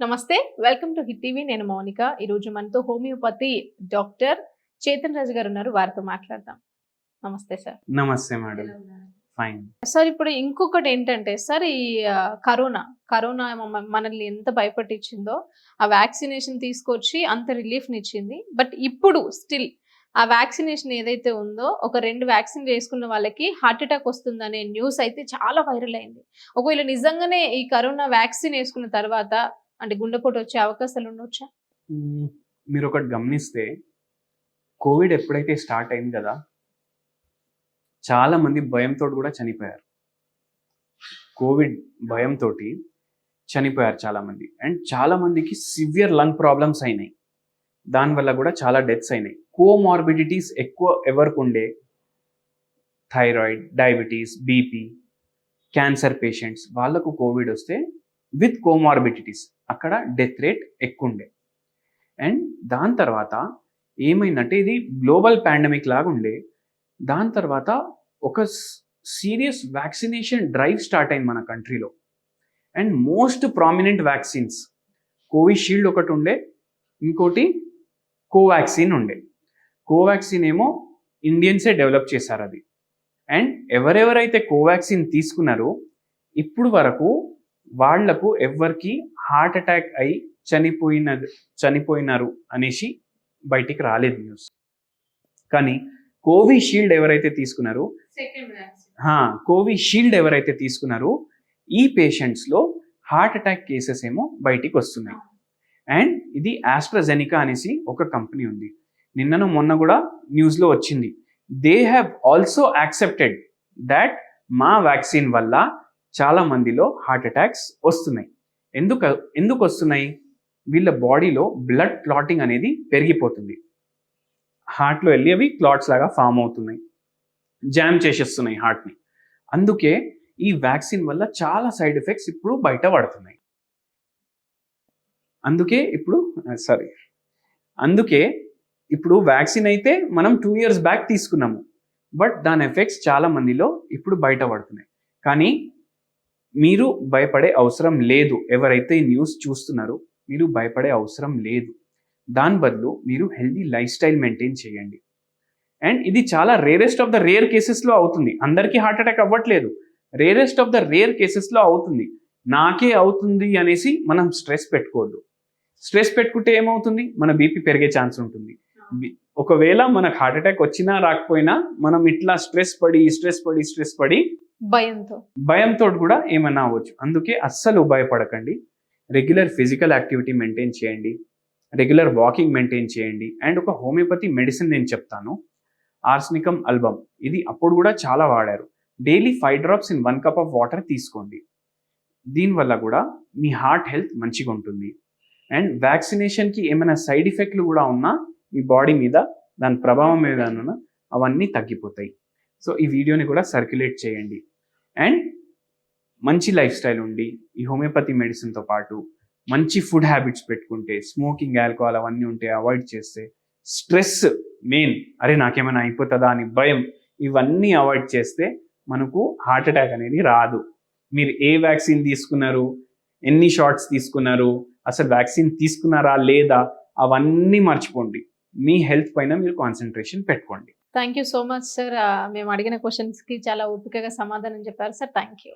నమస్తే welcome to hit TV. నేను మౌనిక. ఈ రోజు మనతో హోమియోపతి డాక్టర్ చేతన్ రాజు గారు ఉన్నారు. వారితో మాట్లాడదాం. నమస్తే సార్. నమస్తే మేడం. ఫైన్ సార్ ఇప్పుడు ఇంకొకటి ఏంటంటే సార్ ఈ కరోనా కరోనా మనల్ని ఎంత భయపట్టించిందో ఆ వ్యాక్సినేషన్ తీసుకొచ్చి అంత రిలీఫ్ని ఇచ్చింది బట్ ఇప్పుడు స్టిల్ ఆ వ్యాక్సినేషన్ ఏదైతే ఉందో ఒక రెండు వ్యాక్సిన్ వేసుకున్న వాళ్ళకి హార్ట్ అటాక్ వస్తుందనే న్యూస్ అయితే చాలా వైరల్ అయింది. ఒకవేళ నిజంగానే ఈ కరోనా వ్యాక్సిన్ వేసుకున్న తర్వాత అంటే గుండెపోటు వచ్చే అవకాశాలు ఉండొచ్చా? మీరు ఒకటి గమనిస్తే కోవిడ్ ఎప్పుడైతే స్టార్ట్ అయింది కదా చాలా మంది భయంతో కూడా చనిపోయారు. కోవిడ్ భయంతో చనిపోయారు చాలా మంది అండ్ చాలా మందికి సివియర్ లంగ్ ప్రాబ్లమ్స్ అయినాయి. దానివల్ల కూడా చాలా డెత్స్ అయినాయి. కోమార్బిడిటీస్ ఎక్కువ ఎవరికి ఉండే? Thyroid diabetes BP cancer patients. వాళ్ళకు కోవిడ్ వస్తే విత్ కోమార్బిడిటీస్. అక్కడ డెత్ రేట్ ఎక్కువ ఉండే అండ్ దాని తర్వాత ఏమైందంటే ఇది గ్లోబల్ పాండమిక్ లాగా ఉండే. దాని తర్వాత ఒక సీరియస్ వ్యాక్సినేషన్ డ్రైవ్ స్టార్ట్ అయింది మన కంట్రీలో and most prominent vaccines Covishield ఒకటి ఉండే ఇంకోటి కోవాక్సిన్ ఉండే. కోవాక్సిన్ ఏమో ఇండియన్సే డెవలప్ చేశారు అది. అండ్ ఎవరెవరైతే కోవాక్సిన్ తీసుకున్నారో ఇప్పుడు వరకు వాళ్ళకు ఎవరికి హార్ట్ అటాక్ అయి చనిపోయినది చనిపోయినారు అనేసి బయటికి రాలేదు న్యూస్. కానీ కోవిషీల్డ్ ఎవరైతే తీసుకున్నారో కోవిషీల్డ్ ఎవరైతే తీసుకున్నారో ఈ పేషెంట్స్లో హార్ట్ అటాక్ కేసెస్ ఏమో బయటికి వస్తున్నాయి. అండ్ ఇది ఆస్ట్రాజెనికా అనేసి ఒక కంపెనీ ఉంది. నిన్నను మొన్న కూడా న్యూస్లో వచ్చింది. They have also accepted that మా వ్యాక్సిన్ వల్ల చాలా మందిలో హార్ట్ అటాక్స్ వస్తున్నాయి. ఎందుకు ఎందుకు వస్తున్నాయి వీళ్ళ బాడీలో బ్లడ్ క్లాటింగ్ అనేది పెరిగిపోతుంది. హార్ట్లో వెళ్ళి అవి క్లాట్స్ లాగా ఫామ్ అవుతున్నాయి. జామ్ చేసేస్తున్నాయి హార్ట్ని. అందుకే ఈ వ్యాక్సిన్ వల్ల చాలా సైడ్ ఎఫెక్ట్స్ ఇప్పుడు బయట పడుతున్నాయి. అందుకే ఇప్పుడు సారీ. అందుకే ఇప్పుడు వ్యాక్సిన్ అయితే మనం టూ ఇయర్స్ బ్యాక్ తీసుకున్నాము. బట్ దాని ఎఫెక్ట్స్ చాలా మందిలో ఇప్పుడు బయట పడుతున్నాయి. కానీ మీరు భయపడే అవసరం లేదు. ఎవరైతే ఈ న్యూస్ చూస్తున్నారో మీరు భయపడే అవసరం లేదు. దాని బదులు మీరు హెల్దీ లైఫ్ స్టైల్ మెయింటైన్ చేయండి. అండ్ ఇది చాలా రేరెస్ట్ ఆఫ్ ద రేర్ కేసెస్లో అవుతుంది. అందరికీ హార్ట్ అటాక్ అవ్వట్లేదు. రేరెస్ట్ ఆఫ్ ద రేర్ కేసెస్లో అవుతుంది. నాకే అవుతుంది అనేసి మనం స్ట్రెస్ పెట్టుకోవద్దు. స్ట్రెస్ పెట్టుకుంటే ఏమవుతుంది? మన బీపీ పెరిగే ఛాన్స్ ఉంటుంది. ఒకవేళ మనకు హార్ట్ అటాక్ వచ్చినా రాకపోయినా మనం ఇట్లా స్ట్రెస్ పడి స్ట్రెస్ పడి స్ట్రెస్ పడి భయంతో. భయంతో కూడా ఏమన్నా అవ్వచ్చు. అందుకే అస్సలు భయపడకండి. రెగ్యులర్ ఫిజికల్ యాక్టివిటీ మెయింటైన్ చేయండి. రెగ్యులర్ వాకింగ్ మెయింటైన్ చేయండి. అండ్ ఒక హోమియోపతి మెడిసిన్ నేను చెప్తాను. ఆర్స్నికమ్ అల్బమ్ ఇది అప్పుడు కూడా చాలా వాడారు. Daily five drops in one cup of water తీసుకోండి. దీనివల్ల కూడా మీ హార్ట్ హెల్త్ మంచిగా ఉంటుంది అండ్ వ్యాక్సినేషన్కి ఏమైనా సైడ్ ఎఫెక్ట్లు కూడా ఉన్నా మీ బాడీ మీద దాని ప్రభావం మీద ఉన్న అవన్నీ తగ్గిపోతాయి. సో ఈ వీడియోని కూడా సర్క్యులేట్ చేయండి. అండ్ మంచి లైఫ్ స్టైల్ ఉండి ఈ హోమియోపతి మెడిసిన్తో పాటు మంచి ఫుడ్ హ్యాబిట్స్ పెట్టుకుంటే స్మోకింగ్ ఆల్కహాల్ అవన్నీ ఉంటే అవాయిడ్ చేస్తే స్ట్రెస్ మెయిన్ అరే నాకేమైనా అయిపోతుందా అని భయం ఇవన్నీ అవాయిడ్ చేస్తే మనకు హార్ట్ అటాక్ అనేది రాదు. మీరు ఏ వ్యాక్సిన్ తీసుకున్నారు ఎన్ని షాట్స్ తీసుకున్నారు అసలు వ్యాక్సిన్ తీసుకున్నారా లేదా అవన్నీ మర్చిపోండి. మీ హెల్త్ పైన మీరు కాన్సన్ట్రేషన్ పెట్టుకోండి. Thank you so much sir మేము అడిగిన క్వశ్చన్స్కి చాలా ఓపికగా సమాధానం చెప్పారు. Sir thank you